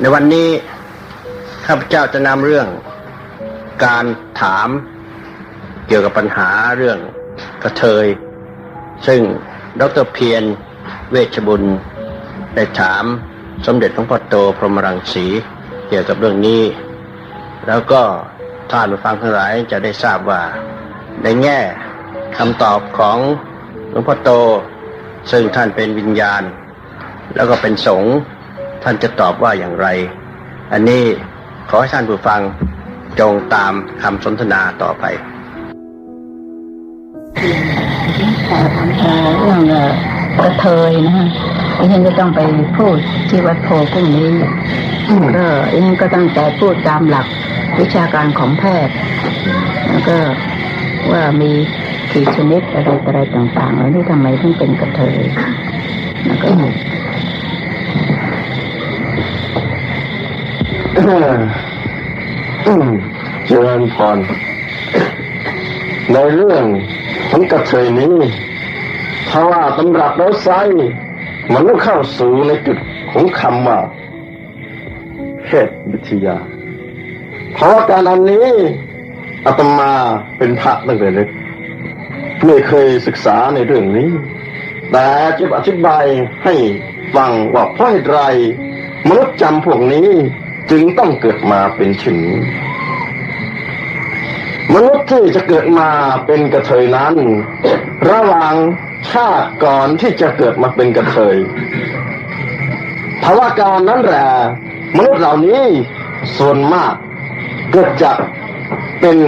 ในวันนี้ข้าพเจ้าจะนำเรื่องการถามเกี่ยวกับปัญหาเรื่องกระเทย ซึ่งดรเพียรเวชบุญได้ถามสมเด็จหลวงพ่อโตพรหมรังสีเกี่ยวกับเรื่องนี้ แล้วก็ท่านผู้ฟังทั้งหลายจะได้ทราบว่าในแง่คำตอบของหลวงพ่อโต ซึ่งท่านเป็นวิญญาณ แล้วก็เป็นสงฆ์ ท่านจะตอบว่าอย่างไร อันนี้ขอให้ท่านผู้ฟังจงตามคำสนทนาต่อไปเรื่องกระเทยนะฮะดิฉันจะต้องไปพูดที่วัดโพพรุ่งนี้ก็ดิฉันก็ตั้งใจพูดตามหลักวิชาการของแพทย์ แล้วก็ว่ามีกี่ชนิดอะไรอะไรต่างๆแล้วนี่ทำไมถึงเป็นกระเทยแล้วก็ เจริญพรในเรื่องของกระเทยนี้ถ้าว่าตำรับเราไซมันต้องเข้าสู่ในจุดของคำว่าเพศวิทยา เพราะว่าการอันนี้อาตมาเป็นพระตั้งแต่เล็กไม่เคยศึกษาในเรื่องนี้ แต่จะอธิบายให้ฟังว่าเพราะเหตุไรมนุษย์จำพวกนี้ จึงต้องเกิดมาเป็นเช่นนี้มนุษย์ที่จะเกิดมาเป็นกระเทยนั้น ระหว่างชาติก่อนที่จะเกิดมาเป็นกระเทยภาวะการนั้นแหละมนุษย์เหล่านี้ส่วนมากเกิดจากเป็น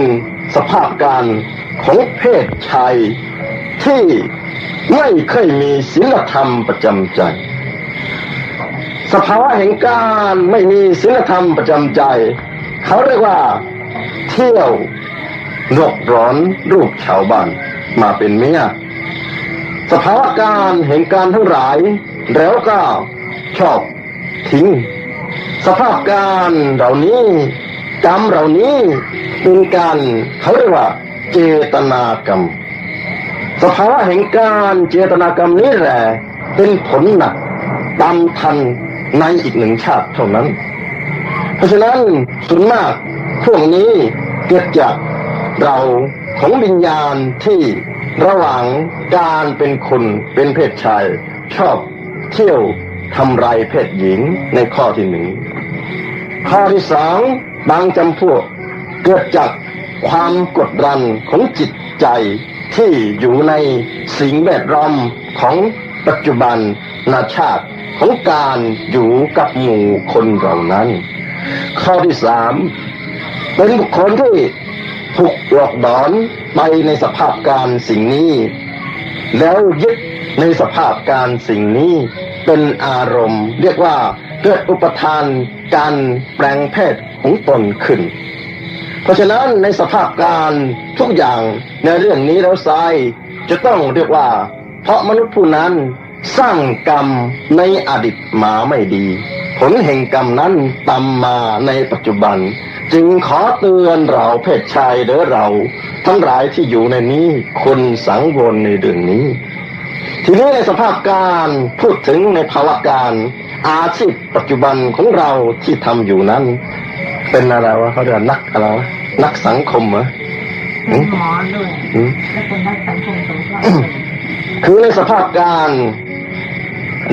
สภาพการของเพศชายที่ไม่เคยมีศีลธรรมประจำใจ สภาวะแห่งการไม่มีศีลธรรมประจำใจ เขาเรียกว่า เที่ยวรกร้อนรูปชาวบ้านมาเป็นเมียสภาวะการแห่งการทั้งหลาย แล้วก็ชอบทิ้ง สภาพการเหล่านี้กรรมเหล่านี้เป็นการเขาเรียกว่า เจตนากรรม สภาวะแห่งการเจตนากรรมนี้แหละเป็นผลหนักตามทัน ในอีกหนึ่งชาติเท่านั้น เพราะฉะนั้นส่วนมากพวกนี้เกิดจากเราของวิญญาณที่ระหว่างการเป็นคนเป็นเพศชาย ชอบเที่ยวทำลายเพศหญิงในข้อที่หนึ่งข้อที่สองบางจำพวกเกิดจากความกดดันของจิตใจที่อยู่ในสิ่งแวดล้อมของปัจจุบันนาชาติ ของการอยู่กับหมู่คนเหล่านั้น ข้อที่สามเป็นบุคคลที่ถูกหลอกหลอนไปในสภาพการสิ่งนี้ แล้วยึดในสภาพการสิ่งนี้เป็นอารมณ์ เรียกว่าเกิดอุปทานการแปลงเพศของตนขึ้น เพราะฉะนั้นในสภาพการทุกอย่างในเรื่องนี้แล้วไซจะต้องเรียกว่า เพราะมนุษย์ผู้นั้น สร้างกรรมในอดีตมาไม่ดี ผลแห่งกรรมนั้นตามมาในปัจจุบัน จึงขอเตือนเราเพศชายเด้อเรา ทั้งหลายที่อยู่ในนี้คนสังวรในเรื่องนี้ ทีนี้ในสภาพการพูดถึงในภาวะการอาชีพปัจจุบันของเราที่ทำอยู่นั้น เป็นอะไรวะเขาเรียกว่านักอะไรวะนักสังคมเหรอเป็นหมอด้วยอืมและเป็นนักสังคมสงเคราะห์ด้วยคือในสภาพการ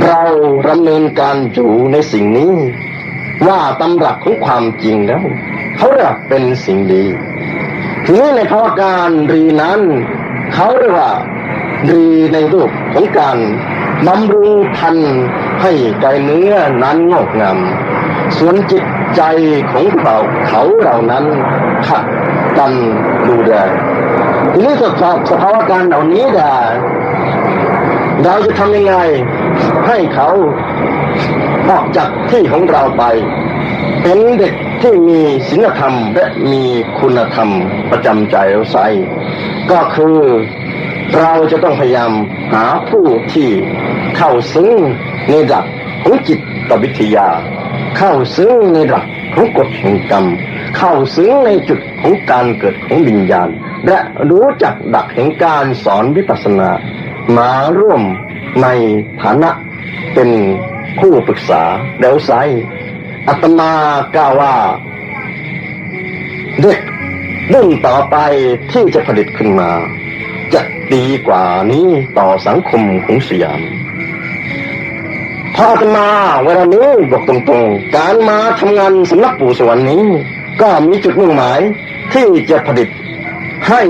เราดำเนินการอยู่ในสิ่งนี้ ว่าตำรับของความจริงแล้วเขาเรียกเป็นสิ่งดีทีนี้ในภาวะการรีนั้นเขาเรียกว่ารีในรูปของการบำรุงพันธุ์ให้ใจเนื้อนั้นงอกงามส่วนจิตใจของเขาเขาเหล่านั้นขัดกันดูแลทีนี้สภาพสภาวะการเหล่านี้ด้เราจะทำยังไง ให้เขาออกจากที่ของเราไป เป็นเด็กที่มีศีลธรรมและมีคุณธรรมประจำใจเราใส่ก็คือเราจะต้องพยายามหาผู้ที่เข้าซึ้งในหลักของจิตตวิทยา เข้าซึ้งในหลักของกฎแห่งกรรม เข้าซึ้งในจุดของการเกิดของวิญญาณ และรู้จักหลักแห่งการสอนวิปัสสนามาร่วม ในฐานะเป็นผู้ปรึกษาแล้วไซอาตมากล่าวว่าเด็กรุ่นต่อไปที่จะผลิตขึ้นมา จะดีกว่านี้ต่อสังคมของสยามพออาตมาเวลานี้บอกตรงๆ การมาทำงานสำนักปู่สวรรค์นี้ ก็มีจุดมุ่งหมายที่จะผลิตให้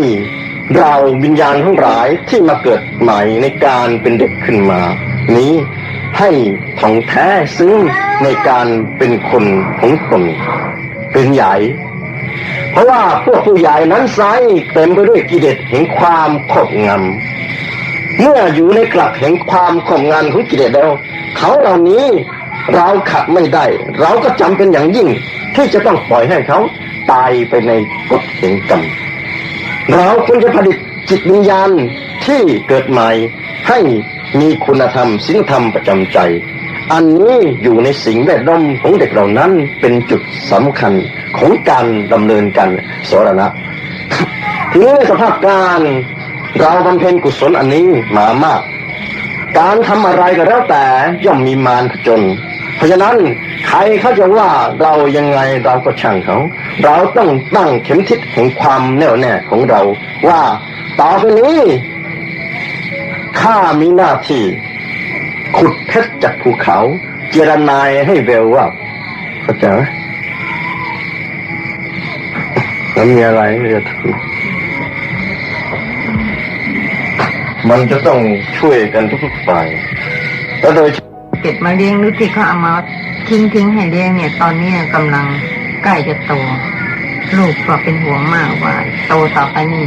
เราวิญญาณทั้งหลายที่มาเกิดใหม่ในการเป็นเด็กขึ้นมา นี้ให้ท่องแท้ซึ้งในการเป็นคนของตนเป็นใหญ่ เพราะว่าพวกผู้ใหญ่นั้นไซเต็มไปด้วยกิเลสแห่งความครอบงำเมื่ออยู่ในกลักแห่งความครอบงำของกิเลสแล้ว เขาเหล่านี้เราขัดไม่ได้ เราก็จำเป็นอย่างยิ่ง ที่จะต้องปล่อยให้เขาตายไปในกฎแห่งกรรม เราควรจะผลิตจิตวิญญาณที่เกิดใหม่ให้มีคุณธรรมศีลธรรมประจำใจ อันนี้อยู่ในสิ่งแวดล้อมของเด็กเหล่านั้นเป็นจุดสำคัญของการดำเนินการสรณะทีนี้ในสภาพการเราบำเพ็ญกุศลอันนี้มามาก การทำอะไรก็แล้วแต่ย่อมมีมารผจญ เพราะฉะนั้นใครเขาจะว่าเรายังไงเราก็ช่างเขา เราต้องตั้งเข็มทิศแห่งความแน่วแน่ของเรา ว่าต่อไปนี้ข้ามีหน้าที่ ขุดเพชรจากภูเขา เจรนายให้เวลว่าเข้าใจไหมแล้วมีอะไรที่จะทำมันจะต้องช่วยกันทุกฝ่ายแล้วโดย ก็บมาเลี้ยงหรือที่เขาเอามาทิ้งทิ้งให้เลี้ยงเนี่ย ตอนนี้ยกำลังใกล้จะโต ลูกก็เป็นห่วงมากว่า โตต่อไปนี่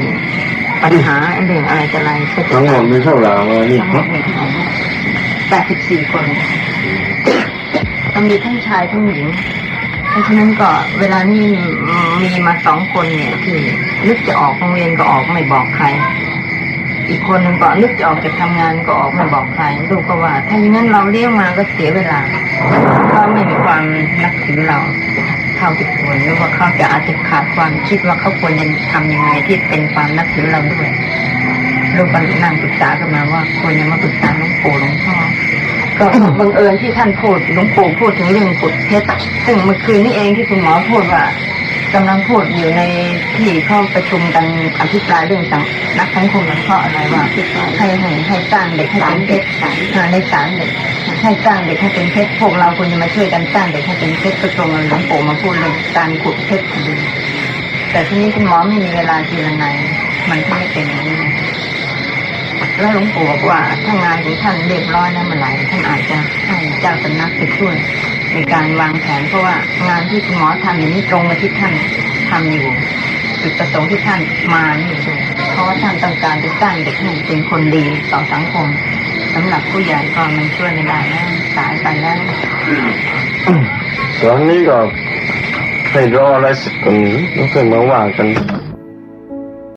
ปัญหาเรื่องอะไรจะอะไรก็จะทั้งหมดมีเท่าไหร่วะนี่แปดสิบสี่คนก็มีทั้งชายทั้งหญิงเพราะฉะนั้นก็เวลานี้มีมาสองคนเนี่ยที่นึกจะออกโรงเรียนก็ออกไม่บอกใคร อีกคนหนึ่งก็นึกจะออกจากทำงานก็ออกม่บอกใครลูกก็ว่า ถ้าอย่างนั้นเราเลี้ยงมาก็เสียเวลาเขาไม่มีความนับถือเราเท่าที่ควรหรือว่าเขาจะอาจจะขาดความคิดว่าเขาควรจะทำยังไงที่เป็นความนับถือเราด้วยลูกก็นั่งปรึกษากันมาว่าควรจะมาปรึกษาหลวงปู่หลวงพ่อก็บังเอิญที่ท่านพูดหลวงปู่พูดถึงเรื่องกุดเพชรซึ่งเมื่อคืนนี้เองที่คุณหมอพูดว่า กำลังพูดอยู่ในที่เข้าประชุมกันอภิปรายเรื่องสังนักสังคมสงเคราะห์อะไรว่าให้ให้ให้สร้างเด็กให้เป็นเพชรอ่าในสารเด็กให้สร้างเด็กให้เป็นเพชรพวกเราควรจะมาช่วยกันสร้างเด็กให้เป็นเพชรก็ตรงกับหลวงปู่มาพูดเรื่องการขุดเพชรพอดีแต่ทีนี้คุณหมอไม่มีเวลาทีละไงมันก็ไม่เป็นอย่างนี้ แล้วหลวงปู่บอกว่าถ้างานของท่านเรียบร้อยแล้วเมื่อไหร่ท่านอาจจะให้เจ้าสำนักไปช่วยในการวางแผนเพราะว่างานที่คุณหมอทำอย่างนี้ตรงกับที่ท่านทำอยู่จุดประสงค์ที่ท่านมานี่ด้วยเพราะว่าท่านต้องการจะสร้างเด็กให้เป็นคนดีต่อสังคมสำหรับผู้ใหญ่ก็มันช่วยไม่ได้แล้วสายไปแล้วตอนนี้ก็ให้รออะไรสักคนแล้วค่อยมาว่ากัน